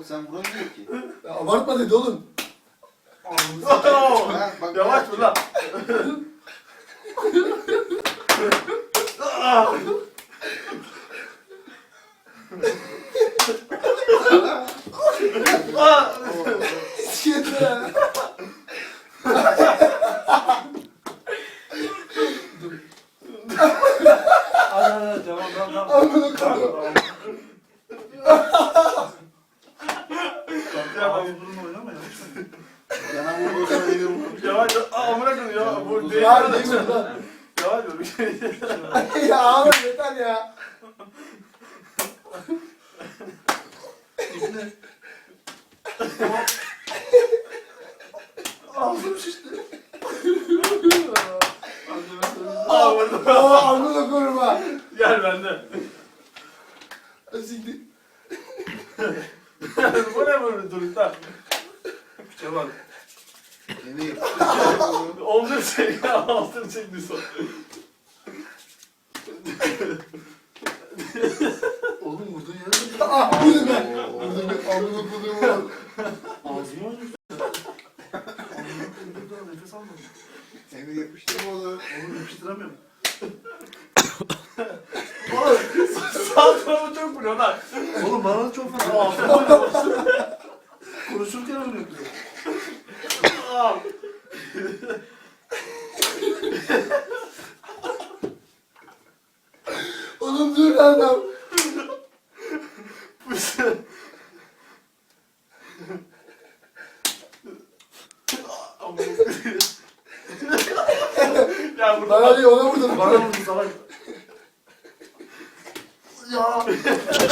Oğlum sen vuramıyor ki. Ya abartma dedi oğlum. Ha, bak, Yavaş vur lan. Shit ya. Hadi hadi tamam tamam tamam. Amına koydum. Ya bak, Yana vurdu sonra Aa amına koyayım ya. Bu değil. Ya değil mi lan? Yavaş dur. bir şey. ya ağlama yeter ya. Ağzım şişti. Aa amına koyayım ha. Gel bende. Siktir. Bu ne böyle durukta? Piçe bak. Yapıştı. Omzunu çek ya. Altını çekti son. Oğlum vurdun ya. Ah vurdum ben. Vurdum ben. Amına koyayım ha. Ağzıma acıdı. Nefes almadım. Seni yapıştırma oğlum. Oğlum yapıştıramıyorum. Oğlum sağ tarafı çok vuruyor lan. Oğlum bana da çok fazla. Konuşurken vuruyor kızım. Aa. Oğlum dur adam. Ya burada Bana değil ona vurdum. bana vurdu salak. Ya.